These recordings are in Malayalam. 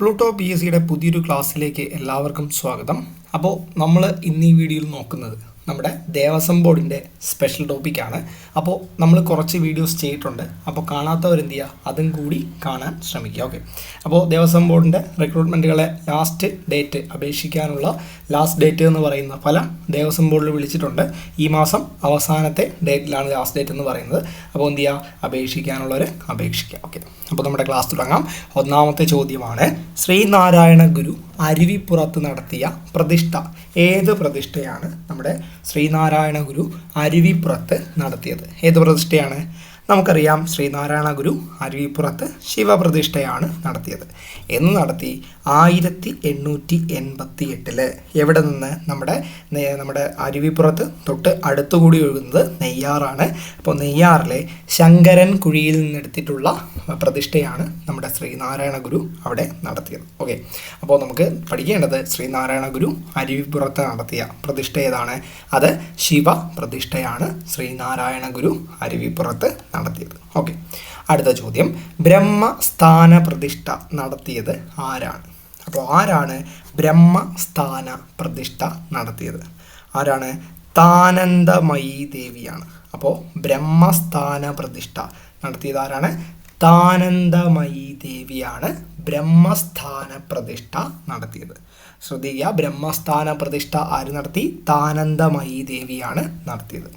പ്ലൂട്ടോ പി എസ് സിയുടെ പുതിയൊരു ക്ലാസ്സിലേക്ക് എല്ലാവർക്കും സ്വാഗതം. അപ്പോൾ നമ്മൾ ഇന്ന് ഈ വീഡിയോയിൽ നോക്കുന്നത് നമ്മുടെ ദേവസ്വം ബോർഡിന്റെ സ്പെഷ്യൽ ടോപ്പിക്കാണ് അപ്പോൾ നമ്മൾ കുറച്ച് വീഡിയോസ് ചെയ്തിട്ടുണ്ട്. അപ്പോൾ കാണാത്തവരെന്ത് ചെയ്യുക അതും കൂടി കാണാൻ ശ്രമിക്കുക. ഓക്കെ. അപ്പോൾ ദേവസ്വം ബോർഡിന്റെ റിക്രൂട്ട്മെന്റുകളെ ലാസ്റ്റ് ഡേറ്റ് അപേക്ഷിക്കാനുള്ള ലാസ്റ്റ് ഡേറ്റ് എന്ന് പറയുന്ന പല ദേവസ്വം ബോർഡിൽ വിളിച്ചിട്ടുണ്ട്. ഈ മാസം അവസാനത്തെ ഡേറ്റിലാണ് ലാസ്റ്റ് ഡേറ്റ് എന്ന് പറയുന്നത്. അപ്പോൾ എന്ത് ചെയ്യുക അപേക്ഷിക്കാനുള്ളവർ അപേക്ഷിക്കുക ഓക്കെ അപ്പോൾ നമ്മുടെ ക്ലാസ് തുടങ്ങാം. ഒന്നാമത്തെ ചോദ്യമാണ് ശ്രീനാരായണ ഗുരു അരുവിപ്പുറത്ത് നടത്തിയ പ്രതിഷ്ഠ ഏത് പ്രതിഷ്ഠയാണ് നമ്മുടെ ശ്രീനാരായണ ഗുരു അരുവിപ്പുറത്ത് നടത്തിയത്? ഏത് പ്രതിഷ്ഠയാണ്? നമുക്കറിയാം ശ്രീനാരായണ ഗുരു അരുവിപ്പുറത്ത് ശിവപ്രതിഷ്ഠയാണ് നടത്തിയത്. എന്ന് നടത്തി ആയിരത്തി എണ്ണൂറ്റി എൺപത്തി എട്ടിൽ എവിടെ നിന്ന്? നമ്മുടെ നമ്മുടെ അരുവിപ്പുറത്ത് തൊട്ട് അടുത്തുകൂടി ഒഴുകുന്നത് നെയ്യാറാണ്. അപ്പോൾ നെയ്യാറിലെ ശങ്കരൻ കുഴിയിൽ നിന്നെടുത്തിട്ടുള്ള പ്രതിഷ്ഠയാണ് നമ്മുടെ ശ്രീനാരായണ ഗുരു അവിടെ നടത്തിയത്. ഓക്കെ. അപ്പോൾ നമുക്ക് പഠിക്കേണ്ടത് ശ്രീനാരായണ ഗുരു അരുവിപ്പുറത്ത് നടത്തിയ പ്രതിഷ്ഠ ഏതാണ്? അത് ശിവ പ്രതിഷ്ഠയാണ് ശ്രീനാരായണ ഗുരു അരുവിപ്പുറത്ത് നടത്തിയത്. ഓക്കെ. അടുത്ത ചോദ്യം. ബ്രഹ്മസ്ഥാന പ്രതിഷ്ഠ നടത്തിയത് ആരാണ്? അപ്പോൾ ആരാണ് ബ്രഹ്മസ്ഥാന പ്രതിഷ്ഠ നടത്തിയത്? ആരാണ്? താനന്ദമയി ദേവിയാണ്. അപ്പോൾ ബ്രഹ്മസ്ഥാന പ്രതിഷ്ഠ നടത്തിയത് ആരാണ്? താനന്ദമയി ദേവിയാണ് ബ്രഹ്മസ്ഥാന പ്രതിഷ്ഠ നടത്തിയത്. ശ്രദ്ധിക്കുക ബ്രഹ്മസ്ഥാന പ്രതിഷ്ഠ ആര് നടത്തി? താനന്ദമയി ദേവിയാണ് നടത്തിയത്.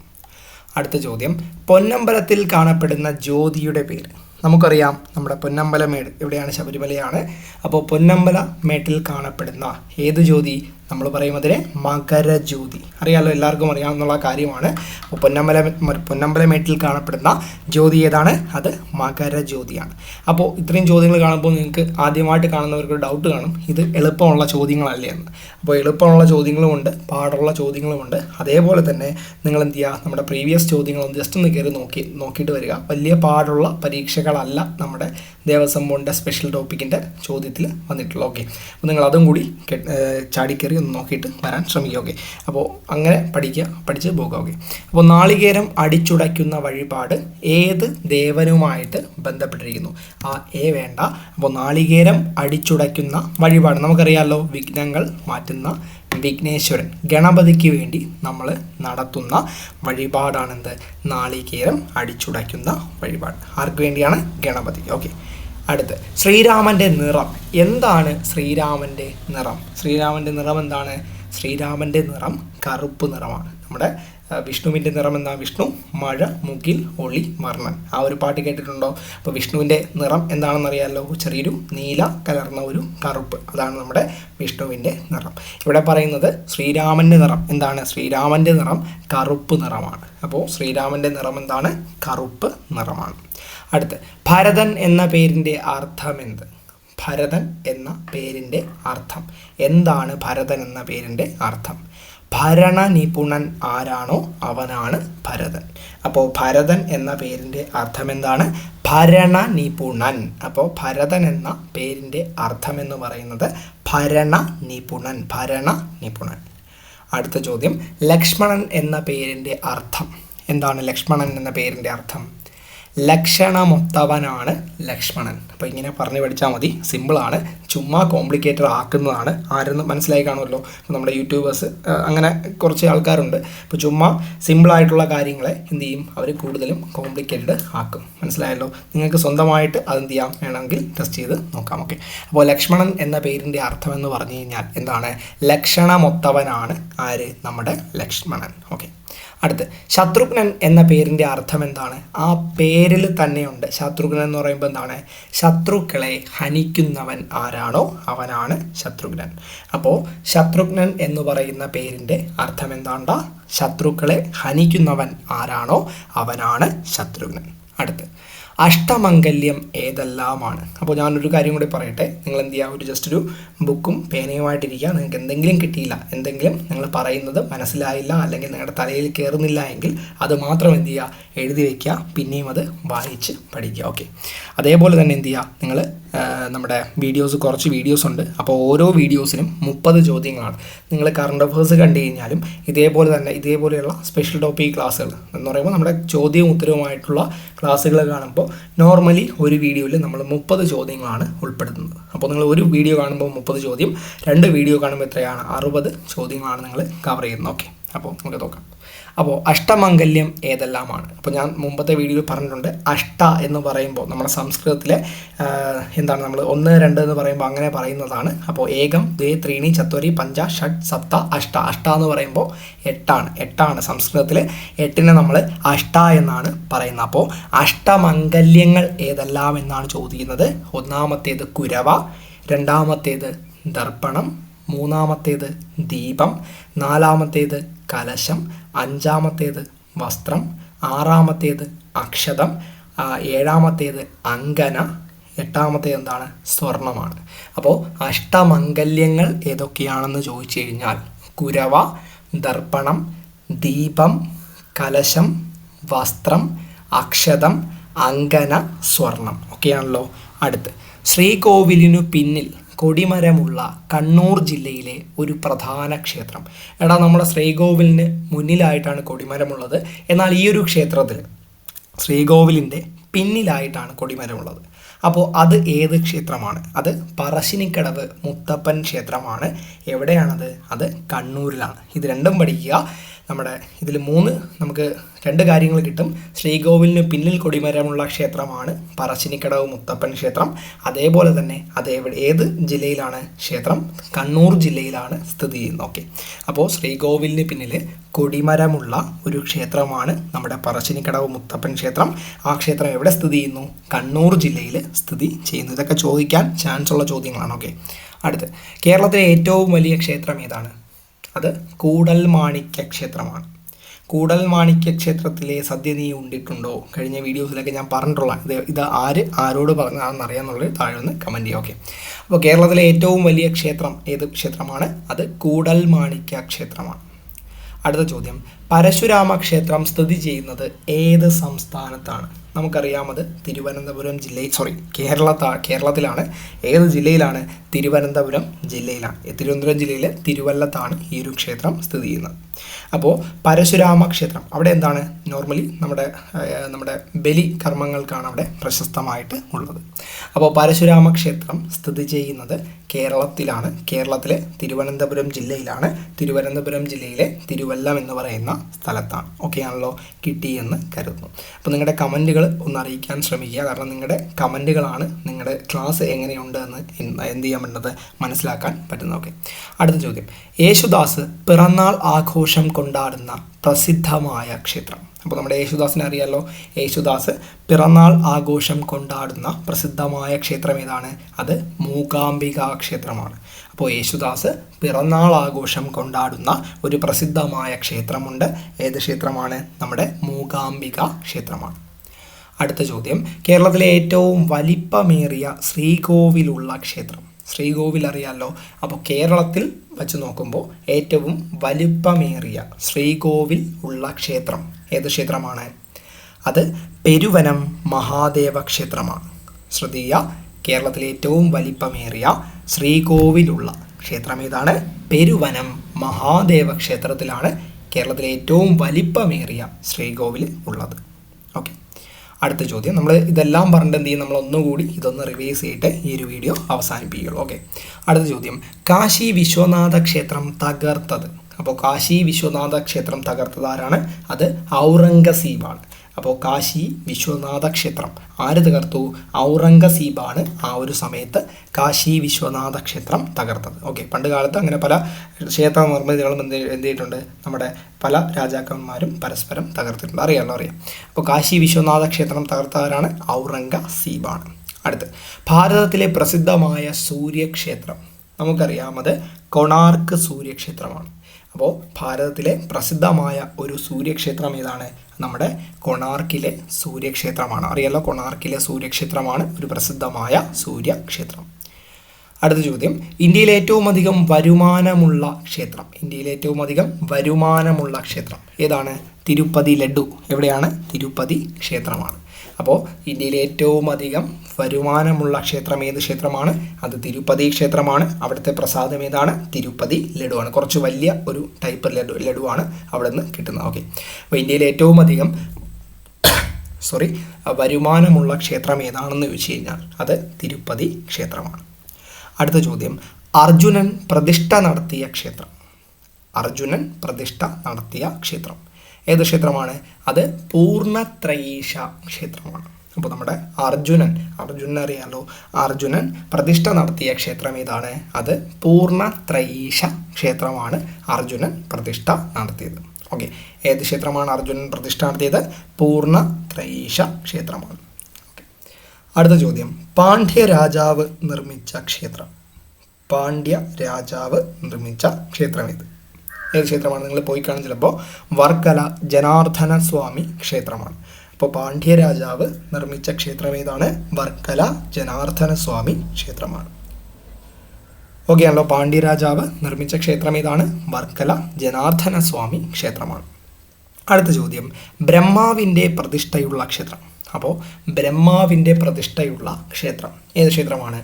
അടുത്ത ചോദ്യം. പൊന്നമ്പലത്തിൽ കാണപ്പെടുന്ന ജ്യോതിയുടെ പേര്. നമുക്കറിയാം നമ്മുടെ പൊന്നമ്പലമേട് ഇവിടെയാണ് ശബരിമലയാണ്. അപ്പോൾ പൊന്നമ്പല മേട്ടിൽ കാണപ്പെടുന്ന ഏത് ജ്യോതി? നമ്മൾ പറയുന്നതിന് മകരജ്യോതി. അറിയാലോ എല്ലാവർക്കും അറിയാവുന്ന കാര്യമാണ്. അപ്പോൾ പൊന്നമ്പല പൊന്നമ്പല മേട്ടിൽ കാണപ്പെടുന്ന ജ്യോതി ഏതാണ്? അത് മകരജ്യോതിയാണ്. അപ്പോൾ ഇത്രയും ചോദ്യങ്ങൾ കാണുമ്പോൾ നിങ്ങൾക്ക് ആദ്യമായിട്ട് കാണുന്നവർക്ക് ഡൗട്ട് കാണും. ഇത് എളുപ്പമുള്ള ചോദ്യങ്ങളല്ലേ എന്ന്. അപ്പോൾ എളുപ്പമുള്ള ചോദ്യങ്ങളുമുണ്ട് പാടുള്ള ചോദ്യങ്ങളുമുണ്ട് അതേപോലെ തന്നെ നിങ്ങൾ എന്ത് ചെയ്യുക? നമ്മുടെ പ്രീവിയസ് ചോദ്യങ്ങളൊന്ന് ജസ്റ്റ് ഒന്ന് കയറി നോക്കി നോക്കിയിട്ട് വരിക. വലിയ പാടുള്ള പരീക്ഷകളല്ല നമ്മുടെ ദേവസ്വം ബോർഡിന്റെ സ്പെഷ്യൽ ടോപ്പിക്കിന്റെ ചോദ്യത്തിൽ വന്നിട്ടുള്ളത്. ഓക്കെ അപ്പോൾ നിങ്ങൾ അതും കൂടി കെ- ഒന്ന് നോക്കിയിട്ട് വരാൻ ശ്രമിക്കുക ഓക്കെ അപ്പോൾ അങ്ങനെ പഠിക്കുക പഠിച്ച് പോകുക ഓക്കെ അപ്പോൾ നാളികേരം അടിച്ചുടയ്ക്കുന്ന വഴിപാട് ഏത് ദേവനുമായിട്ട് ബന്ധപ്പെട്ടിരിക്കുന്നു? ആ എ വേണ്ട. അപ്പോൾ നാളികേരം അടിച്ചുടയ്ക്കുന്ന വഴിപാട് നമുക്കറിയാമല്ലോ വിഘ്നങ്ങൾ മാറ്റുന്ന വിഘ്നേശ്വരൻ. ഗണപതിക്ക് വേണ്ടി നമ്മൾ നടത്തുന്ന വഴിപാടാണെന്ത്? നാളികേരം അടിച്ചുടയ്ക്കുന്ന വഴിപാട്. ആർക്ക് വേണ്ടിയാണ്? ഗണപതി ഓക്കെ അടുത്ത്. ശ്രീരാമന്റെ നിറം. എന്താണ് ശ്രീരാമന്റെ നിറം? ശ്രീരാമന്റെ നിറം എന്താണ്? ശ്രീരാമന്റെ നിറം കറുപ്പ് നിറമാണ്. നമ്മുടെ വിഷ്ണുവിന്റെ നിറം എന്താ വിഷ്ണു മഴ മുകിൽ ഒളി വർണൻ ആ ഒരു പാട്ട് കേട്ടിട്ടുണ്ടോ? അപ്പോൾ വിഷ്ണുവിന്റെ നിറം എന്താണെന്ന് അറിയാമല്ലോ ചെറിയൊരു നീല കലർന്ന ഒരു കറുപ്പ്. അതാണ് നമ്മുടെ വിഷ്ണുവിന്റെ നിറം. ഇവിടെ പറയുന്നത് ശ്രീരാമന്റെ നിറം എന്താണ്? ശ്രീരാമന്റെ നിറം കറുപ്പ് നിറമാണ്. അപ്പോൾ ശ്രീരാമന്റെ നിറം എന്താണ്? കറുപ്പ് നിറമാണ്. അടുത്ത്. ഭരതൻ എന്ന പേരിന്റെ അർത്ഥം എന്ത് ഭരതൻ എന്ന പേരിന്റെ അർത്ഥം. എന്താണ് ഭരതൻ എന്ന പേരിന്റെ അർത്ഥം? ഭരണ നിപുണൻ ആരാണോ അവനാണ് ഭരതൻ. അപ്പോൾ ഭരതൻ എന്ന പേരിന്റെ അർത്ഥം എന്താണ് ഭരണ നിപുണൻ അപ്പോൾ ഭരതൻ എന്ന പേരിന്റെ അർത്ഥം എന്ന് പറയുന്നത് ഭരണ നിപുണൻ ഭരണ നിപുണൻ അടുത്ത ചോദ്യം. ലക്ഷ്മണൻ എന്ന പേരിന്റെ അർത്ഥം. എന്താണ് ലക്ഷ്മണൻ എന്ന പേരിന്റെ അർത്ഥം? ലക്ഷണമൊത്തവനാണ് ലക്ഷ്മണൻ. അപ്പോൾ ഇങ്ങനെ പറഞ്ഞു പഠിച്ചാൽ മതി. സിമ്പിളാണ് ചുമ്മാ കോംപ്ലിക്കേറ്റഡ് ആക്കുന്നതാണ്. ആരെന്ന് മനസ്സിലായി കാണുമല്ലോ. ഇപ്പോൾ നമ്മുടെ യൂട്യൂബേഴ്സ് അങ്ങനെ കുറച്ച് ആൾക്കാരുണ്ട്. അപ്പോൾ ചുമ്മാ സിമ്പിളായിട്ടുള്ള കാര്യങ്ങളെ എന്ത് ചെയ്യും? അവർ കൂടുതലും കോംപ്ലിക്കേറ്റഡ് ആക്കും. മനസ്സിലായല്ലോ? നിങ്ങൾക്ക് സ്വന്തമായിട്ട് അതെന്ത് ചെയ്യാം? വേണമെങ്കിൽ ടെസ്റ്റ് ചെയ്ത് നോക്കാം. ഓക്കെ അപ്പോൾ ലക്ഷ്മണൻ എന്ന പേരിന്റെ അർത്ഥം എന്ന് പറഞ്ഞു കഴിഞ്ഞാൽ എന്താണ്? ലക്ഷണമൊത്തവനാണ് ആര്? നമ്മുടെ ലക്ഷ്മണൻ. ഓക്കെ അടുത്ത് ശത്രുഘ്നൻ എന്ന പേരിന്റെ അർത്ഥം എന്താണ്? ആ പേരിൽ തന്നെയുണ്ട്. ശത്രുഘ്നൻ എന്ന് പറയുമ്പോൾ എന്താണ്? ശത്രുക്കളെ ഹനിക്കുന്നവൻ ആരാണോ അവനാണ് ശത്രുഘ്നൻ. അപ്പോൾ ശത്രുഘ്നൻ എന്ന് പറയുന്ന പേരിന്റെ അർത്ഥം എന്താണ്ട? ശത്രുക്കളെ ഹനിക്കുന്നവൻ ആരാണോ അവനാണ് ശത്രുഘ്നൻ. അടുത്ത് അഷ്ടമംഗല്യം ഏതെല്ലാമാണ്? അപ്പോൾ ഞാനൊരു കാര്യം കൂടി പറയട്ടെ. നിങ്ങൾ എന്ത് ചെയ്യുക? ഒരു ജസ്റ്റ് ഒരു ബുക്കും പേനയുമായിട്ടിരിക്കുക നിങ്ങൾക്ക് എന്തെങ്കിലും കിട്ടിയില്ല എന്തെങ്കിലും നിങ്ങൾ പറയുന്നത് മനസ്സിലായില്ല അല്ലെങ്കിൽ നിങ്ങളുടെ തലയിൽ കയറുന്നില്ല എങ്കിൽ അത് മാത്രം എന്ത് ചെയ്യുക? എഴുതി വയ്ക്കുക പിന്നെയും അത് വായിച്ച് പഠിക്കുക. ഓക്കെ. അതേപോലെ തന്നെ എന്ത് ചെയ്യുക? നിങ്ങൾ നമ്മുടെ വീഡിയോസ് കുറച്ച് വീഡിയോസ് ഉണ്ട്. അപ്പോൾ ഓരോ വീഡിയോസിനും മുപ്പത് ചോദ്യങ്ങളാണ്. നിങ്ങൾ കറണ്ട് അഫേഴ്സ് കണ്ടു കഴിഞ്ഞാലും ഇതേപോലെ തന്നെ ഇതേപോലെയുള്ള സ്പെഷ്യൽ ടോപ്പിക് ക്ലാസ്സുകൾ എന്ന് പറയുമ്പോൾ നമ്മുടെ ചോദ്യവും ഉത്തരവുമായിട്ടുള്ള ക്ലാസ്സുകൾ കാണുമ്പോൾ നോർമലി ഒരു വീഡിയോയിൽ നമ്മൾ മുപ്പത് ചോദ്യങ്ങളാണ് ഉൾപ്പെടുത്തുന്നത്. അപ്പോൾ നിങ്ങൾ ഒരു വീഡിയോ കാണുമ്പോൾ മുപ്പത് ചോദ്യം രണ്ട് വീഡിയോ കാണുമ്പോൾ എത്രയാണ്? അറുപത് ചോദ്യങ്ങളാണ് നിങ്ങൾ കവർ ചെയ്യുന്നത്. ഓക്കെ അപ്പോൾ നമുക്ക് നോക്കാം. അപ്പോൾ അഷ്ടമംഗല്യം ഏതെല്ലാമാണ്? അപ്പോൾ ഞാൻ മുമ്പത്തെ വീഡിയോയിൽ പറഞ്ഞിട്ടുണ്ട് അഷ്ട എന്ന് പറയുമ്പോൾ നമ്മുടെ സംസ്കൃതത്തിലെ എന്താണ് നമ്മൾ ഒന്ന് രണ്ട് എന്ന് പറയുമ്പോൾ അങ്ങനെ പറയുന്നതാണ്. അപ്പോൾ ഏകം ദ്വേ ത്രീണി ചത്വരി പഞ്ച ഷഡ് സപ്ത അഷ്ട. അഷ്ട എന്ന് പറയുമ്പോൾ എട്ടാണ്. എട്ടാണ് സംസ്കൃതത്തിൽ എട്ടിനെ നമ്മൾ അഷ്ട എന്നാണ് പറയുന്നത്. അപ്പോൾ അഷ്ടമംഗല്യങ്ങൾ ഏതെല്ലാം എന്നാണ് ചോദിക്കുന്നത്? ഒന്നാമത്തേത് കുരവ രണ്ടാമത്തേത് ദർപ്പണം മൂന്നാമത്തേത് ദീപം നാലാമത്തേത് കലശം അഞ്ചാമത്തേത് വസ്ത്രം ആറാമത്തേത് അക്ഷതം ഏഴാമത്തേത് അങ്കന എട്ടാമത്തേത് എന്താണ്? സ്വർണമാണ്. അപ്പോൾ അഷ്ടമംഗല്യങ്ങൾ ഏതൊക്കെയാണെന്ന് ചോദിച്ചു കഴിഞ്ഞാൽ കുരവ ദർപ്പണം ദീപം കലശം വസ്ത്രം അക്ഷതം അങ്കന സ്വർണം ഒക്കെയാണല്ലോ അടുത്ത്. ശ്രീകോവിലിനു പിന്നിൽ കൊടിമരമുള്ള കണ്ണൂർ ജില്ലയിലെ ഒരു പ്രധാന ക്ഷേത്രം. എടാ നമ്മുടെ ശ്രീകോവിലിന് മുന്നിലായിട്ടാണ് കൊടിമരമുള്ളത്. എന്നാൽ ഈ ഒരു ക്ഷേത്രത്തിൽ ശ്രീകോവിലിന്റെ പിന്നിലായിട്ടാണ് കൊടിമരമുള്ളത്. അപ്പോൾ അത് ഏത് ക്ഷേത്രമാണ്? അത് പറശ്ശിനിക്കടവ് മുത്തപ്പൻ ക്ഷേത്രമാണ്. എവിടെയാണത്? അത് കണ്ണൂരിലാണ്. ഇത് രണ്ടും പഠിക്കുക. നമ്മുടെ ഇതിൽ മൂന്ന് നമുക്ക് രണ്ട് കാര്യങ്ങൾ കിട്ടും. ശ്രീകോവിലിന് പിന്നിൽ കൊടിമരമുള്ള ക്ഷേത്രമാണ്. പറശ്ശിനിക്കടവ് മുത്തപ്പൻ ക്ഷേത്രം. അതേപോലെ തന്നെ അത് ഏത് ജില്ലയിലാണ് ക്ഷേത്രം? കണ്ണൂർ ജില്ലയിലാണ് സ്ഥിതി ചെയ്യുന്നത്. ഓക്കെ. അപ്പോൾ ശ്രീകോവിലിന് പിന്നിൽ കൊടിമരമുള്ള ഒരു ക്ഷേത്രമാണ് നമ്മുടെ പറശ്ശിനിക്കടവ് മുത്തപ്പൻ ക്ഷേത്രം. ആ ക്ഷേത്രം എവിടെ സ്ഥിതി ചെയ്യുന്നു? കണ്ണൂർ ജില്ലയിൽ സ്ഥിതി ചെയ്യുന്നു. ഇതൊക്കെ ചോദിക്കാൻ ചാൻസ് ഉള്ള ചോദ്യങ്ങളാണ്. ഓക്കെ. അടുത്ത്. കേരളത്തിലെ ഏറ്റവും വലിയ ക്ഷേത്രം ഏതാണ്? അത് കൂടൽ മാണിക്യ ക്ഷേത്രമാണ് കൂടൽ മാണിക്യ ക്ഷേത്രത്തിലെ സദ്യ നീ ഉണ്ടിട്ടുണ്ടോ? കഴിഞ്ഞ വീഡിയോസിലൊക്കെ ഞാൻ പറഞ്ഞിട്ടുള്ള ഇത് ആര് ആരോട് പറഞ്ഞതാണെന്ന് അറിയാമെന്നുള്ളത് താഴെ ഒന്ന് കമന്റ് ചെയ്യുക ഓക്കെ അപ്പോൾ കേരളത്തിലെ ഏറ്റവും വലിയ ക്ഷേത്രം ഏത് ക്ഷേത്രമാണ്? അത് കൂടൽ മാണിക്യ ക്ഷേത്രമാണ് അടുത്ത ചോദ്യം. പരശുരാമ ക്ഷേത്രം സ്ഥിതി ചെയ്യുന്നത് ഏത് സംസ്ഥാനത്താണ്? നമുക്കറിയാം അത് തിരുവനന്തപുരം ജില്ലയിൽ സോറി കേരള കേരളത്തിലാണ്. ഏത് ജില്ലയിലാണ് തിരുവനന്തപുരം ജില്ലയിലാണ്? തിരുവനന്തപുരം ജില്ലയിലെ തിരുവല്ലത്താണ് ഈ ഒരു ക്ഷേത്രം സ്ഥിതി ചെയ്യുന്നത്. അപ്പോൾ പരശുരാമ ക്ഷേത്രം അവിടെ എന്താണ്? നോർമലി നമ്മുടെ നമ്മുടെ ബലി കർമ്മങ്ങൾക്കാണ് അവിടെ പ്രശസ്തമായിട്ട് ഉള്ളത്. അപ്പോൾ പരശുരാമ ക്ഷേത്രം സ്ഥിതി ചെയ്യുന്നത് കേരളത്തിലാണ്. കേരളത്തിലെ തിരുവനന്തപുരം ജില്ലയിലാണ്. തിരുവനന്തപുരം ജില്ലയിലെ തിരുവല്ലം എന്ന് പറയുന്ന സ്ഥലത്താണ്. ഓക്കെ ആണല്ലോ കിട്ടിയെന്ന് കരുതുന്നു. അപ്പോൾ നിങ്ങളുടെ കമന്റുകൾ ഒന്ന് അറിയിക്കാൻ ശ്രമിക്കുക. കാരണം നിങ്ങളുടെ കമന്റുകളാണ് നിങ്ങളുടെ ക്ലാസ് എങ്ങനെയുണ്ട് എന്ന് എന്ത് ചെയ്യാൻ പറ്റുന്നത് മനസ്സിലാക്കാൻ പറ്റുന്നത്. ഓക്കെ. അടുത്ത ചോദ്യം. യേശുദാസ് പിറന്നാൾ ആഘോഷം കൊണ്ടാടുന്ന പ്രസിദ്ധമായ ക്ഷേത്രം. അപ്പോൾ നമ്മുടെ യേശുദാസിനെ അറിയാമല്ലോ യേശുദാസ് പിറന്നാൾ ആഘോഷം കൊണ്ടാടുന്ന പ്രസിദ്ധമായ ക്ഷേത്രം ഏതാണ്? അത് മൂകാംബിക ക്ഷേത്രമാണ്. അപ്പോൾ യേശുദാസ് പിറന്നാൾ ആഘോഷം കൊണ്ടാടുന്ന ഒരു പ്രസിദ്ധമായ ക്ഷേത്രമുണ്ട്. ഏത് ക്ഷേത്രമാണ്? നമ്മുടെ മൂകാംബിക ക്ഷേത്രമാണ്. അടുത്ത ചോദ്യം. കേരളത്തിലെ ഏറ്റവും വലിപ്പമേറിയ ശ്രീകോവിലുള്ള ക്ഷേത്രം. ശ്രീകോവിൽ അറിയാമല്ലോ അപ്പോൾ കേരളത്തിൽ വച്ച് നോക്കുമ്പോൾ ഏറ്റവും വലിപ്പമേറിയ ശ്രീകോവിൽ ഉള്ള ക്ഷേത്രം ഏത് ക്ഷേത്രമാണ്? അത് പെരുവനം മഹാദേവ ക്ഷേത്രമാണ്. ശ്രദ്ധിക്കുക കേരളത്തിലെ ഏറ്റവും വലിപ്പമേറിയ ശ്രീകോവിലുള്ള ക്ഷേത്രം ഏതാണ്? പെരുവനം മഹാദേവ ക്ഷേത്രത്തിലാണ് കേരളത്തിലെ ഏറ്റവും വലിപ്പമേറിയ ശ്രീകോവിൽ ഉള്ളത്. അടുത്ത ചോദ്യം. നമ്മൾ ഇതെല്ലാം പറഞ്ഞിട്ട് എന്ത് ചെയ്യും? നമ്മൾ ഒന്നുകൂടി ഇതൊന്ന് റിവൈസ് ചെയ്തിട്ട് ഈ ഒരു വീഡിയോ അവസാനിപ്പിക്കുകയുള്ളൂ. ഓക്കെ അടുത്ത ചോദ്യം. കാശി വിശ്വനാഥ ക്ഷേത്രം തകർത്തത്. അപ്പോൾ കാശി വിശ്വനാഥ ക്ഷേത്രം തകർത്തത് ആരാണ്? അത് ഔറംഗസീബാണ്. അപ്പോൾ കാശി വിശ്വനാഥ ക്ഷേത്രം ആര് തകർത്തു? ഔറംഗസീബാണ് ആ ഒരു സമയത്ത് കാശി വിശ്വനാഥ ക്ഷേത്രം തകർത്തത്. ഓക്കെ പണ്ട് കാലത്ത് അങ്ങനെ പല ക്ഷേത്ര നിർമ്മിതികളും എന്ത് എന്ത് ചെയ്തിട്ടുണ്ട്? നമ്മുടെ പല രാജാക്കന്മാരും പരസ്പരം തകർത്തിട്ടുണ്ട്. അറിയാമല്ലോ അറിയാം. അപ്പോൾ കാശി വിശ്വനാഥ ക്ഷേത്രം തകർത്തവരാണ് ഔറംഗസീബാണ്. അടുത്ത് ഭാരതത്തിലെ പ്രസിദ്ധമായ സൂര്യക്ഷേത്രം. നമുക്കറിയാം അത് കൊണാർക്ക് സൂര്യക്ഷേത്രമാണ്. അപ്പോൾ ഭാരതത്തിലെ പ്രസിദ്ധമായ ഒരു സൂര്യക്ഷേത്രം ഏതാണ്? നമ്മുടെ കൊണാർക്കിലെ സൂര്യക്ഷേത്രമാണ്. അറിയാലോ കൊണാർക്കിലെ സൂര്യക്ഷേത്രമാണ് ഒരു പ്രസിദ്ധമായ സൂര്യക്ഷേത്രം. അടുത്ത ചോദ്യം. ഇന്ത്യയിൽ ഏറ്റവും അധികം വരുമാനമുള്ള ക്ഷേത്രം. ഇന്ത്യയിൽ ഏറ്റവും അധികം വരുമാനമുള്ള ക്ഷേത്രം ഏതാണ്? തിരുപ്പതി ലഡു. എവിടെയാണ്? തിരുപ്പതി ക്ഷേത്രമാണ്. അപ്പോൾ ഇന്ത്യയിലെ ഏറ്റവും അധികം വരുമാനമുള്ള ക്ഷേത്രം ഏത് ക്ഷേത്രമാണ്? അത് തിരുപ്പതി ക്ഷേത്രമാണ്. അവിടുത്തെ പ്രസാദം ഏതാണ്? തിരുപ്പതി ലഡുവാണ്. കുറച്ച് വലിയ ഒരു ടൈപ്പ് ലഡു ലഡുവാണ് അവിടെ നിന്ന് കിട്ടുന്നത്. ഓക്കെ. അപ്പോൾ ഇന്ത്യയിലെ ഏറ്റവും അധികം സോറി വരുമാനമുള്ള ക്ഷേത്രം ഏതാണെന്ന് ചോദിച്ചു കഴിഞ്ഞാൽ അത് തിരുപ്പതി ക്ഷേത്രമാണ്. അടുത്ത ചോദ്യം. അർജുനൻ പ്രതിഷ്ഠ നടത്തിയ ക്ഷേത്രം. അർജുനൻ പ്രതിഷ്ഠ നടത്തിയ ക്ഷേത്രം. ഏത് ക്ഷേത്രമാണ്? അത് പൂർണത്രയീശ ക്ഷേത്രമാണ്. അപ്പോൾ നമ്മുടെ അർജുനൻ അർജുനൻ അറിയാലോ? അർജുനൻ പ്രതിഷ്ഠ നടത്തിയ ക്ഷേത്രം ഏതാണ്? അത് പൂർണത്രയീശ ക്ഷേത്രമാണ് അർജുനൻ പ്രതിഷ്ഠ നടത്തിയത്. ഓക്കെ. ഏത് ക്ഷേത്രമാണ് അർജുനൻ പ്രതിഷ്ഠ നടത്തിയത്? പൂർണത്രയീശ ക്ഷേത്രമാണ്. അടുത്ത ചോദ്യം. പാണ്ഡ്യ രാജാവ് നിർമ്മിച്ച ക്ഷേത്രം. പാണ്ഡ്യ രാജാവ് നിർമ്മിച്ച ക്ഷേത്രം ഇത് ഏത് ക്ഷേത്രമാണ്? നിങ്ങൾ പോയി കാണും ചിലപ്പോൾ വർക്കല ജനാർദ്ദന സ്വാമി ക്ഷേത്രമാണ്. അപ്പോൾ പാണ്ഡ്യ രാജാവ് നിർമ്മിച്ച ക്ഷേത്രം ഏതാണ്? വർക്കല ജനാർദ്ദന സ്വാമി ക്ഷേത്രമാണ്. ഓക്കെ ആണല്ലോ പാണ്ഡ്യ രാജാവ് നിർമ്മിച്ച ക്ഷേത്രം ഏതാണ്? വർക്കല ജനാർദ്ദന സ്വാമി ക്ഷേത്രമാണ്. അടുത്ത ചോദ്യം. ബ്രഹ്മാവിന്റെ പ്രതിഷ്ഠയുള്ള ക്ഷേത്രം. അപ്പോൾ ബ്രഹ്മാവിന്റെ പ്രതിഷ്ഠയുള്ള ക്ഷേത്രം. ഏത് ക്ഷേത്രമാണ്?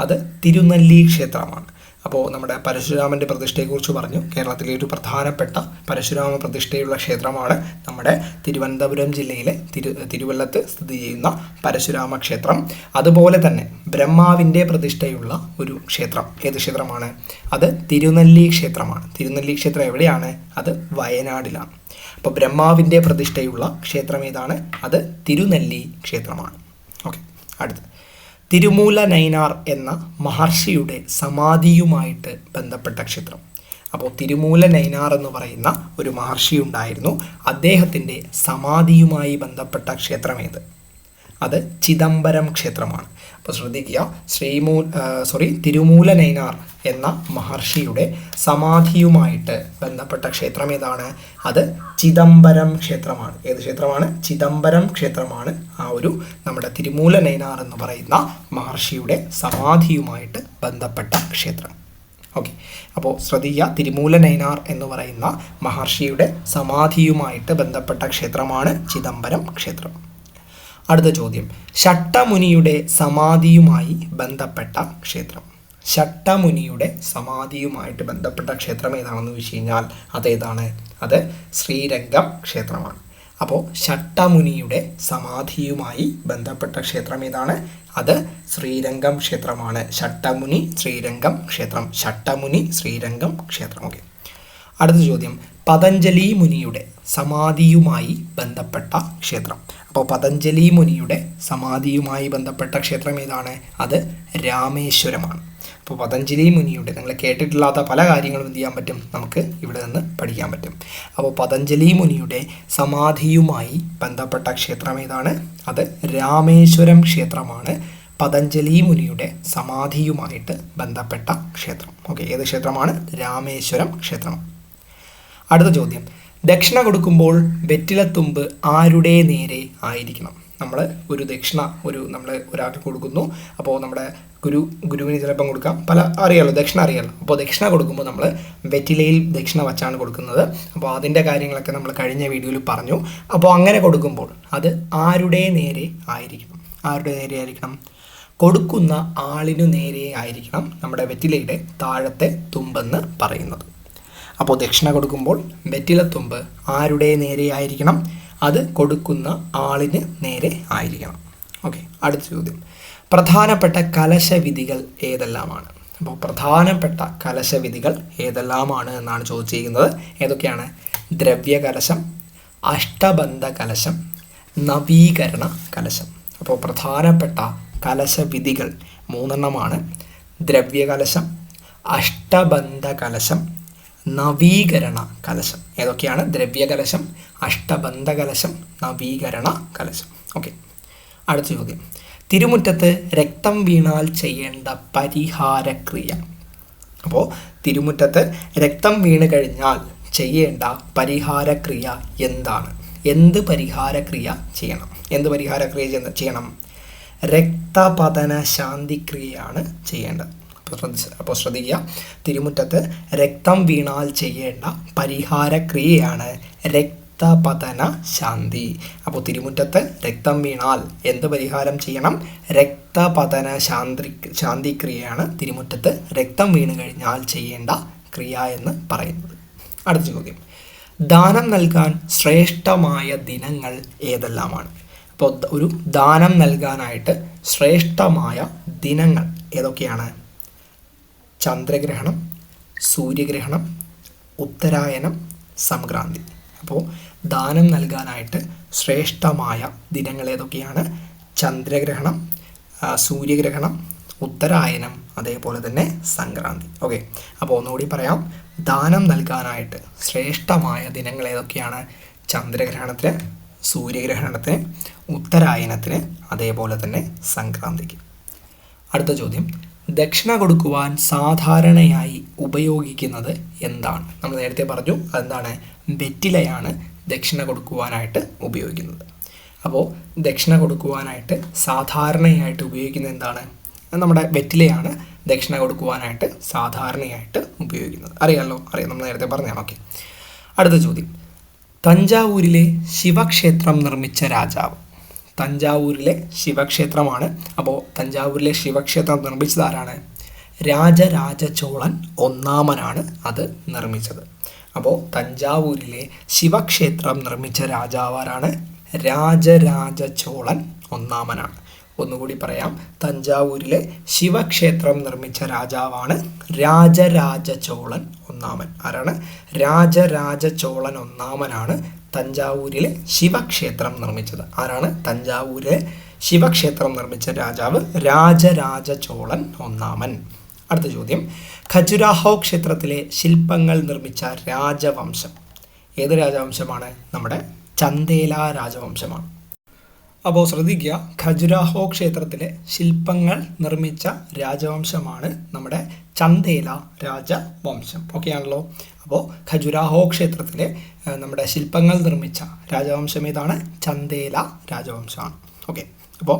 അത് തിരുനെല്ലി ക്ഷേത്രമാണ്. അപ്പോൾ നമ്മുടെ പരശുരാമന്റെ പ്രതിഷ്ഠയെക്കുറിച്ച് പറഞ്ഞു. കേരളത്തിലെ ഒരു പ്രധാനപ്പെട്ട പരശുരാമ പ്രതിഷ്ഠയുള്ള ക്ഷേത്രമാണ് നമ്മുടെ തിരുവനന്തപുരം ജില്ലയിലെ തിരു തിരുവല്ലത്ത് സ്ഥിതി ചെയ്യുന്ന പരശുരാമ ക്ഷേത്രം. അതുപോലെ തന്നെ ബ്രഹ്മാവിന്റെ പ്രതിഷ്ഠയുള്ള ഒരു ക്ഷേത്രം. ഏത് ക്ഷേത്രമാണ്? അത് തിരുനെല്ലി ക്ഷേത്രമാണ്. തിരുനെല്ലി ക്ഷേത്രം എവിടെയാണ്? അത് വയനാടിലാണ്. അപ്പോൾ ബ്രഹ്മാവിന്റെ പ്രതിഷ്ഠയുള്ള ക്ഷേത്രം ഏതാണ്? അത് തിരുനെല്ലി ക്ഷേത്രമാണ്. ഓക്കെ അടുത്ത്. തിരുമൂല നൈനാർ എന്ന മഹർഷിയുടെ സമാധിയുമായിട്ട് ബന്ധപ്പെട്ട ക്ഷേത്രം. അപ്പോൾ തിരുമൂല നൈനാർ എന്ന് പറയുന്ന ഒരു മഹർഷി ഉണ്ടായിരുന്നു അദ്ദേഹത്തിന്റെ സമാധിയുമായി ബന്ധപ്പെട്ട ക്ഷേത്രം ഏത് അത് ചിദംബരം ക്ഷേത്രമാണ്. അപ്പോൾ ശ്രദ്ധിക്കുക ശ്രീമൂ സോറി തിരുമൂല നൈനാർ എന്ന മഹർഷിയുടെ സമാധിയുമായിട്ട് ബന്ധപ്പെട്ട ക്ഷേത്രം ഏതാണ്? അത് ചിദംബരം ക്ഷേത്രമാണ്. ഏത് ക്ഷേത്രമാണ്? ചിദംബരം ക്ഷേത്രമാണ് ആ ഒരു നമ്മുടെ തിരുമൂല നൈനാർ എന്ന് പറയുന്ന മഹർഷിയുടെ സമാധിയുമായിട്ട് ബന്ധപ്പെട്ട ക്ഷേത്രം. ഓക്കെ. അപ്പോൾ ശ്രദ്ധിക്കുക തിരുമൂല നൈനാർ എന്ന് പറയുന്ന മഹർഷിയുടെ സമാധിയുമായിട്ട് ബന്ധപ്പെട്ട ക്ഷേത്രമാണ് ചിദംബരം ക്ഷേത്രം. അടുത്ത ചോദ്യം. ഷട്ടമുനിയുടെ സമാധിയുമായി ബന്ധപ്പെട്ട ക്ഷേത്രം. ഷട്ടമുനിയുടെ സമാധിയുമായിട്ട് ബന്ധപ്പെട്ട ക്ഷേത്രം ഏതാണെന്ന് വെച്ച് കഴിഞ്ഞാൽ അതേതാണ്. അത് ശ്രീരംഗം ക്ഷേത്രമാണ്. അപ്പോൾ ഷട്ടമുനിയുടെ സമാധിയുമായി ബന്ധപ്പെട്ട ക്ഷേത്രം ഏതാണ്? അത് ശ്രീരംഗം ക്ഷേത്രമാണ്. ഷട്ടമുനി ശ്രീരംഗം ക്ഷേത്രം. ഷട്ടമുനി ശ്രീരംഗം ക്ഷേത്രം. ഓക്കെ. അടുത്ത ചോദ്യം. പതഞ്ജലി മുനിയുടെ സമാധിയുമായി ബന്ധപ്പെട്ട ക്ഷേത്രം. അപ്പോൾ പതഞ്ജലി മുനിയുടെ സമാധിയുമായി ബന്ധപ്പെട്ട ക്ഷേത്രം ഏതാണ്? അത് രാമേശ്വരമാണ്. അപ്പോൾ പതഞ്ജലി മുനിയുടെ നിങ്ങൾ കേട്ടിട്ടില്ലാത്ത പല കാര്യങ്ങളും എന്ത് ചെയ്യാൻ പറ്റും? നമുക്ക് ഇവിടെ നിന്ന് പഠിക്കാൻ പറ്റും. അപ്പോൾ പതഞ്ജലി മുനിയുടെ സമാധിയുമായി ബന്ധപ്പെട്ട ക്ഷേത്രം ഏതാണ്? അത് രാമേശ്വരം ക്ഷേത്രമാണ്. പതഞ്ജലി മുനിയുടെ സമാധിയുമായിട്ട് ബന്ധപ്പെട്ട ക്ഷേത്രം. ഓക്കെ ഏത് ക്ഷേത്രമാണ്? രാമേശ്വരം ക്ഷേത്രം. അടുത്ത ചോദ്യം. ദക്ഷിണ കൊടുക്കുമ്പോൾ വെറ്റിലത്തുമ്പ് ആരുടെ നേരെ ആയിരിക്കണം. നമ്മൾ ഒരു ദക്ഷിണ ഒരു നമ്മൾ ഒരാൾക്ക് കൊടുക്കുന്നു. അപ്പോൾ നമ്മുടെ ഗുരു ഗുരുവിന് ചിലപ്പം കൊടുക്കാം. പല അറിയാലോ ദക്ഷിണ അറിയാലോ. അപ്പോൾ ദക്ഷിണ കൊടുക്കുമ്പോൾ നമ്മൾ വെറ്റിലയിൽ ദക്ഷിണ വച്ചാണ് കൊടുക്കുന്നത്. അപ്പോൾ അതിന്റെ കാര്യങ്ങളൊക്കെ നമ്മൾ കഴിഞ്ഞ വീഡിയോയിൽ പറഞ്ഞു. അപ്പോൾ അങ്ങനെ കൊടുക്കുമ്പോൾ അത് ആരുടെ നേരെ ആയിരിക്കണം? ആരുടെ നേരെ ആയിരിക്കണം? കൊടുക്കുന്ന ആളിനു നേരെ ആയിരിക്കണം നമ്മുടെ വെറ്റിലയുടെ താഴത്തെ തുമ്പെന്ന് പറയുന്നത്. അപ്പോൾ ദക്ഷിണ കൊടുക്കുമ്പോൾ വെറ്റിലത്തുമ്പ് ആരുടെ നേരെ ആയിരിക്കണം? അത് കൊടുക്കുന്ന ആളിന് നേരെ ആയിരിക്കണം. ഓക്കെ അടുത്ത ചോദ്യം. പ്രധാനപ്പെട്ട കലശവിധികൾ ഏതെല്ലാമാണ്? അപ്പോൾ പ്രധാനപ്പെട്ട കലശവിധികൾ ഏതെല്ലാമാണ് എന്നാണ് ചോദിച്ചിരിക്കുന്നത് ഏതൊക്കെയാണ്? ദ്രവ്യകലശം അഷ്ടബന്ധ കലശം നവീകരണ കലശം. അപ്പോൾ പ്രധാനപ്പെട്ട കലശവിധികൾ മൂന്നെണ്ണമാണ്. ദ്രവ്യകലശം അഷ്ടബന്ധ കലശം നവീകരണ കലശം ഏതൊക്കെയാണ്? ദ്രവ്യകലശം അഷ്ടബന്ധ കലശം നവീകരണ കലശം ഓക്കെ. അടുത്ത ചോദ്യം. തിരുമുറ്റത്ത് രക്തം വീണാൽ ചെയ്യേണ്ട പരിഹാരക്രിയ. അപ്പോൾ തിരുമുറ്റത്ത് രക്തം വീണ് കഴിഞ്ഞാൽ ചെയ്യേണ്ട പരിഹാരക്രിയ എന്താണ്? എന്ത് പരിഹാരക്രിയ ചെയ്യണം? എന്ത് പരിഹാരക്രിയ ചെയ്യണം? രക്തപതന ശാന്തിക്രിയയാണ് ചെയ്യേണ്ടത്. അപ്പോൾ ശ്രദ്ധിക്കുക തിരുമുറ്റത്ത് രക്തം വീണാൽ ചെയ്യേണ്ട പരിഹാര ക്രിയയാണ് രക്തപതന ശാന്തി. അപ്പോൾ തിരുമുറ്റത്ത് രക്തം വീണാൽ എന്ത് പരിഹാരം ചെയ്യണം? രക്തപതന ശാന്തി ശാന്തി ക്രിയയാണ് തിരുമുറ്റത്ത് രക്തം വീണ് കഴിഞ്ഞാൽ ചെയ്യേണ്ട ക്രിയ എന്ന് പറയുന്നത്. അടുത്ത ചോദ്യം. ദാനം നൽകാൻ ശ്രേഷ്ഠമായ ദിനങ്ങൾ ഏതെല്ലാമാണ്? അപ്പോൾ ഒരു ദാനം നൽകാനായിട്ട് ശ്രേഷ്ഠമായ ദിനങ്ങൾ ഏതൊക്കെയാണ്? ചന്ദ്രഗ്രഹണം സൂര്യഗ്രഹണം ഉത്തരായനം സംക്രാന്തി. അപ്പോൾ ദാനം നൽകാനായിട്ട് ശ്രേഷ്ഠമായ ദിനങ്ങൾ ഏതൊക്കെയാണ്? ചന്ദ്രഗ്രഹണം സൂര്യഗ്രഹണം ഉത്തരായനം അതേപോലെ തന്നെ സംക്രാന്തി. ഓക്കെ. അപ്പോൾ ഒന്നുകൂടി പറയാം. ദാനം നൽകാനായിട്ട് ശ്രേഷ്ഠമായ ദിനങ്ങൾ ഏതൊക്കെയാണ്? ചന്ദ്രഗ്രഹണത്തിന് സൂര്യഗ്രഹണത്തിന് ഉത്തരായനത്തിന് അതേപോലെ തന്നെ സംക്രാന്തിക്ക്. അടുത്ത ചോദ്യം. ദക്ഷിണ കൊടുക്കുവാൻ സാധാരണയായി ഉപയോഗിക്കുന്നത് എന്താണ്? നമ്മൾ നേരത്തെ പറഞ്ഞു അതെന്താണ്? വെറ്റിലയാണ് ദക്ഷിണ കൊടുക്കുവാനായിട്ട് ഉപയോഗിക്കുന്നത്. അപ്പോൾ ദക്ഷിണ കൊടുക്കുവാനായിട്ട് സാധാരണയായിട്ട് ഉപയോഗിക്കുന്നത് എന്താണ്? നമ്മുടെ വെറ്റിലയാണ് ദക്ഷിണ കൊടുക്കുവാനായിട്ട് സാധാരണയായിട്ട് ഉപയോഗിക്കുന്നത്. അറിയാമല്ലോ അറിയാം. നമ്മൾ നേരത്തെ പറഞ്ഞു ഓക്കെ അടുത്ത ചോദ്യം. തഞ്ചാവൂരിലെ ശിവക്ഷേത്രം നിർമ്മിച്ച രാജാവ്. തഞ്ചാവൂരിലെ ശിവക്ഷേത്രമാണ്. അപ്പോൾ തഞ്ചാവൂരിലെ ശിവക്ഷേത്രം നിർമ്മിച്ചത് ആരാണ്? രാജരാജ ചോളൻ ഒന്നാമനാണ് അത് നിർമ്മിച്ചത്. അപ്പോൾ തഞ്ചാവൂരിലെ ശിവക്ഷേത്രം നിർമ്മിച്ച രാജാവാരാണ് രാജരാജ ചോളൻ ഒന്നാമനാണ്. ഒന്നുകൂടി പറയാം. തഞ്ചാവൂരിലെ ശിവക്ഷേത്രം നിർമ്മിച്ച രാജാവാണ് രാജരാജ ചോളൻ ഒന്നാമൻ. ആരാണ്? രാജരാജ ചോളൻ ഒന്നാമനാണ് തഞ്ചാവൂരിലെ ശിവക്ഷേത്രം നിർമ്മിച്ചത്. ആരാണ്? തഞ്ചാവൂരിലെ ശിവക്ഷേത്രം നിർമ്മിച്ച രാജാവ് രാജരാജ ചോളൻ ഒന്നാമൻ. അടുത്ത ചോദ്യം. ഖജുരാഹോ ക്ഷേത്രത്തിലെ ശില്പങ്ങൾ നിർമ്മിച്ച രാജവംശം. ഏത് രാജവംശമാണ്? നമ്മുടെ ചന്ദേല രാജവംശമാണ്. അപ്പോൾ ശ്രദ്ധിക്കുക ഖജുരാഹോ ക്ഷേത്രത്തിലെ ശില്പങ്ങൾ നിർമ്മിച്ച രാജവംശമാണ് നമ്മുടെ ചന്ദേല രാജവംശം. ഓക്കെ ആണല്ലോ? അപ്പോൾ ഖജുരാഹോ ക്ഷേത്രത്തിലെ നമ്മുടെ ശില്പങ്ങൾ നിർമ്മിച്ച രാജവംശം ഏതാണ്? ചന്ദേല രാജവംശമാണ്. ഓക്കെ അപ്പോൾ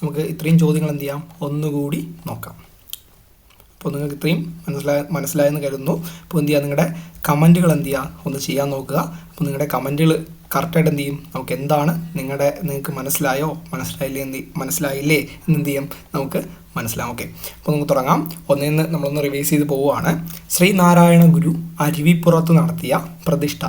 നമുക്ക് ഇത്രയും ചോദ്യങ്ങൾ എന്ത് ചെയ്യാം? ഒന്നുകൂടി നോക്കാം. അപ്പോൾ നിങ്ങൾക്ക് ഇത്രയും മനസ്സിലായ മനസ്സിലായെന്ന് കരുതുന്നു. അപ്പോൾ എന്ത് ചെയ്യുക നിങ്ങളുടെ കമന്റുകൾ എന്ത് ചെയ്യുക ഒന്ന് ചെയ്യാൻ നോക്കുക. അപ്പോൾ നിങ്ങളുടെ കമന്റുകൾ കറക്റ്റായിട്ട് എന്ത് ചെയ്യും? നമുക്ക് എന്താണ് നിങ്ങളുടെ നിങ്ങൾക്ക് മനസ്സിലായോ? മനസ്സിലായില്ലേ എന്ത് മനസ്സിലായില്ലേ? എന്ന് എന്ത് ചെയ്യും? നമുക്ക് മനസ്സിലാവും. ഓക്കെ. അപ്പോൾ നമുക്ക് തുടങ്ങാം. ഒന്നിൽ നിന്ന് നമ്മളൊന്ന് റിവൈസ് ചെയ്ത് പോവുകയാണ് ശ്രീനാരായണ ഗുരു അരുവിപ്പുറത്ത് നടത്തിയ പ്രതിഷ്ഠ.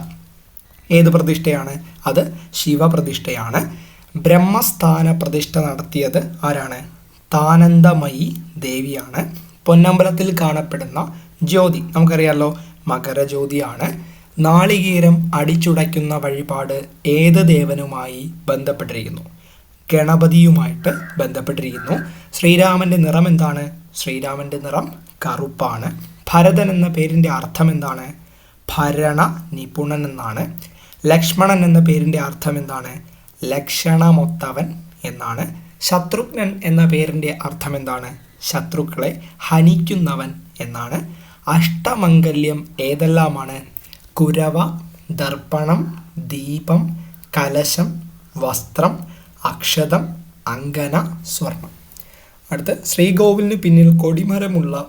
ഏത് പ്രതിഷ്ഠയാണ്? അത് ശിവപ്രതിഷ്ഠയാണ്. ബ്രഹ്മസ്ഥാന പ്രതിഷ്ഠ നടത്തിയത് ആരാണ്? താനന്ദമയി ദേവിയാണ്. പൊന്നമ്പലത്തിൽ കാണപ്പെടുന്ന ജ്യോതി. നമുക്കറിയാമല്ലോ മകരജ്യോതിയാണ്. നാളികേരം അടിച്ചുടയ്ക്കുന്ന വഴിപാട് ഏത് ദേവനുമായി ബന്ധപ്പെട്ടിരിക്കുന്നു? ഗണപതിയുമായിട്ട് ബന്ധപ്പെട്ടിരിക്കുന്നു. ശ്രീരാമന്റെ നിറം എന്താണ്? ശ്രീരാമന്റെ നിറം കറുപ്പാണ്. ഭരതൻ എന്ന പേരിന്റെ അർത്ഥം എന്താണ്? ഭരണ നിപുണൻ എന്നാണ്. ലക്ഷ്മണൻ എന്ന പേരിന്റെ അർത്ഥം എന്താണ്? ലക്ഷണമൊത്തവൻ എന്നാണ്. ശത്രുഘ്നൻ എന്ന പേരിന്റെ അർത്ഥം എന്താണ്? ശത്രുക്കളെ ഹനിക്കുന്നവൻ എന്നാണ്. അഷ്ടമംഗല്യം ഏതെല്ലാമാണ്? കുരവ ദർപ്പണം ദീപം കലശം വസ്ത്രം അക്ഷതം അങ്കന സ്വർണം. അടുത്ത് ശ്രീകോവിലിന് പിന്നിൽ കൊടിമരമുള്ള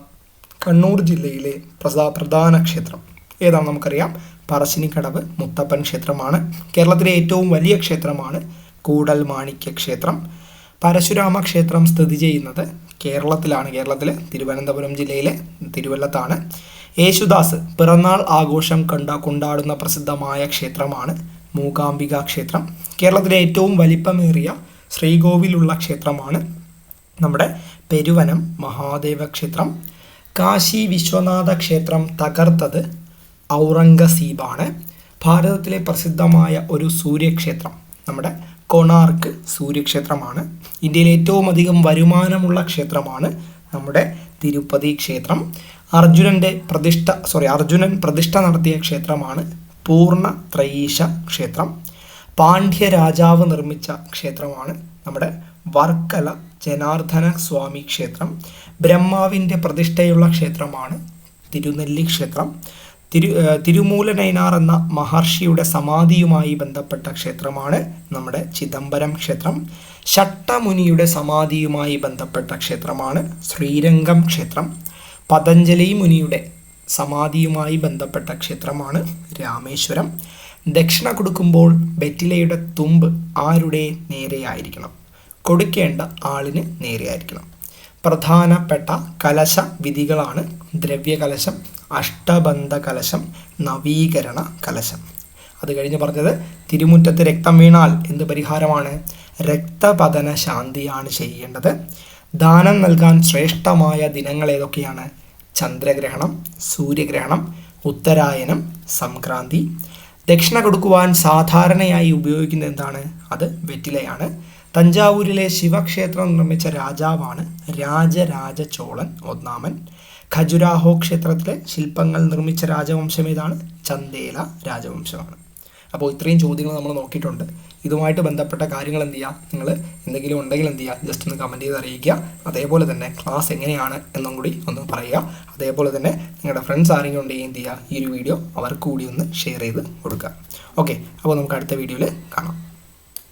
കണ്ണൂർ ജില്ലയിലെ പ്രസാ പ്രധാന ക്ഷേത്രം. ഏതാണ് നമുക്കറിയാം? പറശ്ശിനിക്കടവ് മുത്തപ്പൻ ക്ഷേത്രമാണ്. കേരളത്തിലെ ഏറ്റവും വലിയ ക്ഷേത്രമാണ് കൂടൽ മാണിക്യ ക്ഷേത്രം. പരശുരാമ ക്ഷേത്രം സ്ഥിതി ചെയ്യുന്നത് കേരളത്തിലാണ്. കേരളത്തിലെ തിരുവനന്തപുരം ജില്ലയിലെ തിരുവല്ലത്താണ്. യേശുദാസ് പിറന്നാൾ ആഘോഷം കണ്ട കൊണ്ടാടുന്ന പ്രസിദ്ധമായ ക്ഷേത്രമാണ് മൂകാംബിക ക്ഷേത്രം. കേരളത്തിലെ ഏറ്റവും വലിപ്പമേറിയ ശ്രീകോവിലുള്ള ക്ഷേത്രമാണ് നമ്മുടെ പെരുവനം മഹാദേവ ക്ഷേത്രം. കാശി വിശ്വനാഥ ക്ഷേത്രം തകർത്തത് ഔറംഗസീബാണ്. ഭാരതത്തിലെ പ്രസിദ്ധമായ ഒരു സൂര്യക്ഷേത്രം നമ്മുടെ കൊണാർക്ക് സൂര്യക്ഷേത്രമാണ്. ഇന്ത്യയിലെ ഏറ്റവും അധികം വരുമാനമുള്ള ക്ഷേത്രമാണ് നമ്മുടെ തിരുപ്പതി ക്ഷേത്രം. അർജുനന്റെ പ്രതിഷ്ഠ സോറി അർജുനൻ പ്രതിഷ്ഠ നടത്തിയ ക്ഷേത്രമാണ് പൂർണ ത്രയീശ ക്ഷേത്രം. പാണ്ഡ്യ രാജാവ് നിർമ്മിച്ച ക്ഷേത്രമാണ് നമ്മുടെ വർക്കല ജനാർദ്ദന സ്വാമി ക്ഷേത്രം. ബ്രഹ്മാവിന്റെ പ്രതിഷ്ഠയുള്ള ക്ഷേത്രമാണ് തിരുനെല്ലി ക്ഷേത്രം. തിരു തിരുമൂലനൈനാർ എന്ന മഹർഷിയുടെ സമാധിയുമായി ബന്ധപ്പെട്ട ക്ഷേത്രമാണ് നമ്മുടെ ചിദംബരം ക്ഷേത്രം. ഷട്ടമുനിയുടെ സമാധിയുമായി ബന്ധപ്പെട്ട ക്ഷേത്രമാണ് ശ്രീരംഗം ക്ഷേത്രം. പതഞ്ജലി മുനിയുടെ സമാധിയുമായി ബന്ധപ്പെട്ട ക്ഷേത്രമാണ് രാമേശ്വരം. ദക്ഷിണ കൊടുക്കുമ്പോൾ ബെറ്റിലയുടെ തുമ്പ് ആരുടെ നേരെയായിരിക്കണം? കൊടുക്കേണ്ട ആളിന് നേരെയായിരിക്കണം. പ്രധാനപ്പെട്ട കലശ വിധികളാണ് ദ്രവ്യകലശം അഷ്ടബന്ധ കലശം നവീകരണ കലശം. അത് കഴിഞ്ഞ് പറഞ്ഞത് തിരുമുറ്റത്ത് രക്തം വീണാൽ എന്ത് പരിഹാരമാണ്? രക്തപതന ശാന്തിയാണ് ചെയ്യേണ്ടത്. ദാനം നൽകാൻ ശ്രേഷ്ഠമായ ദിനങ്ങൾ ഏതൊക്കെയാണ്? ചന്ദ്രഗ്രഹണം സൂര്യഗ്രഹണം ഉത്തരായനം സംക്രാന്തി. ദക്ഷിണ കൊടുക്കുവാൻ സാധാരണയായി ഉപയോഗിക്കുന്ന എന്താണ്? അത് വെറ്റിലയാണ്. തഞ്ചാവൂരിലെ ശിവക്ഷേത്രം നിർമ്മിച്ച രാജാവാണ് രാജരാജ ചോളൻ ഒന്നാമൻ. ഖജുരാഹോ ക്ഷേത്രത്തിലെ ശില്പങ്ങൾ നിർമ്മിച്ച രാജവംശം ഏതാണ്? ചന്ദേല രാജവംശമാണ്. അപ്പോൾ ഇത്രയും ചോദ്യങ്ങൾ നമ്മൾ നോക്കിയിട്ടുണ്ട്. ഇതുമായിട്ട് ബന്ധപ്പെട്ട കാര്യങ്ങൾ എന്ത് ചെയ്യുക നിങ്ങൾ എന്തെങ്കിലും ഉണ്ടെങ്കിൽ എന്ത് ചെയ്യുക ജസ്റ്റ് ഒന്ന് കമന്റ് ചെയ്ത് അറിയിക്കുക. അതേപോലെ തന്നെ ക്ലാസ് എങ്ങനെയാണ് എന്നും കൂടി ഒന്ന് പറയുക. അതേപോലെ തന്നെ നിങ്ങളുടെ ഫ്രണ്ട്സ് ആരെങ്കിലും ഉണ്ടെങ്കിൽ എന്ത് ചെയ്യുക? ഈ ഒരു വീഡിയോ അവർക്ക് കൂടി ഒന്ന് ഷെയർ ചെയ്ത് കൊടുക്കുക. ഓക്കെ അപ്പോൾ നമുക്ക് അടുത്ത വീഡിയോയിൽ കാണാം.